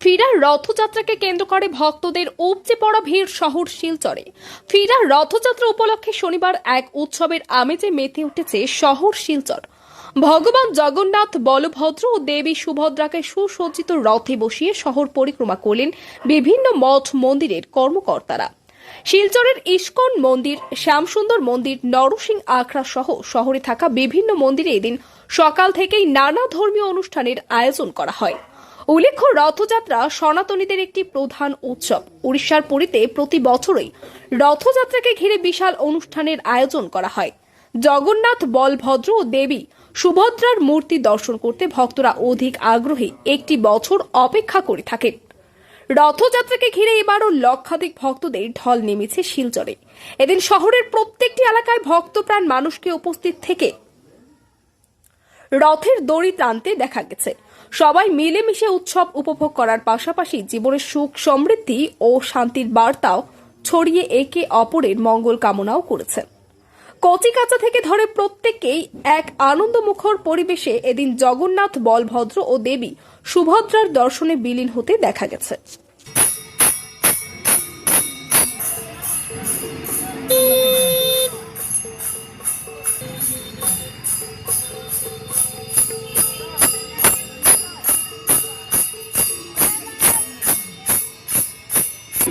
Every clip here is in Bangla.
ফিরার রথযাত্রাকে কেন্দ্র করে ভক্তদের উপচে পড়া ভিড় শহর শিলচরে। ফিরা রথযাত্রা উপলক্ষে শনিবার এক উৎসবের আমেজে মেতে উঠেছে শহর শিলচর। ভগবান জগন্নাথ, বলভদ্র ও দেবী সুভদ্রাকে সুসজ্জিত রথে বসিয়ে শহর পরিক্রমা করলেন বিভিন্ন মঠ মন্দিরের কর্মকর্তারা। শিলচরের ইস্কন মন্দির, শ্যামসুন্দর মন্দির নরসিং আখড়া সহ শহরে থাকা বিভিন্ন মন্দিরে এদিন সকাল থেকেই নানা ধর্মীয় অনুষ্ঠানের আয়োজন করা হয়। উল্লেখ্য, রথযাত্রা সনাতনীদের একটি প্রধান উৎসব। উড়িষ্যার পুরীতে প্রতি বছরই রথযাত্রাকে ঘিরে বিশাল অনুষ্ঠানের আয়োজন করা হয়। জগন্নাথ, বলভদ্র ও দেবী সুভদ্রার মূর্তি দর্শন করতে ভক্তরা অধিক আগ্রহী। একটি বছর অপেক্ষা করে থাকেন। রথযাত্রাকে ঘিরে এবারও লক্ষাধিক ভক্তদের ঢল নেমেছে শিলচরে। এদিন শহরের প্রত্যেকটি এলাকায় ভক্তপ্রাণ মানুষকে উপস্থিত থেকে রথের দড়ি টানতে দেখা গেছে। সবাই মিলেমিশে উৎসব উপভোগ করার পাশাপাশি জীবনের সুখ, সমৃদ্ধি ও শান্তির বার্তাও ছড়িয়ে একে অপরের মঙ্গল কামনাও করেছেন কচিকাচা থেকে ধরে প্রত্যেককেই এক আনন্দমুখর পরিবেশে এদিন জগন্নাথ, বলভদ্র ও দেবী সুভদ্রার দর্শনে বিলীন হতে দেখা গেছে।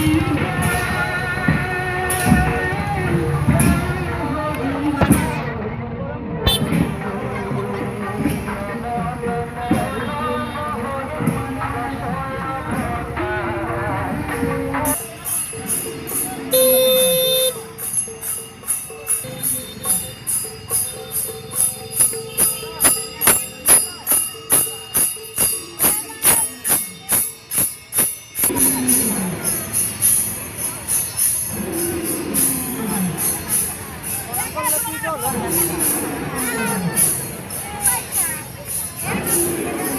you Thank you.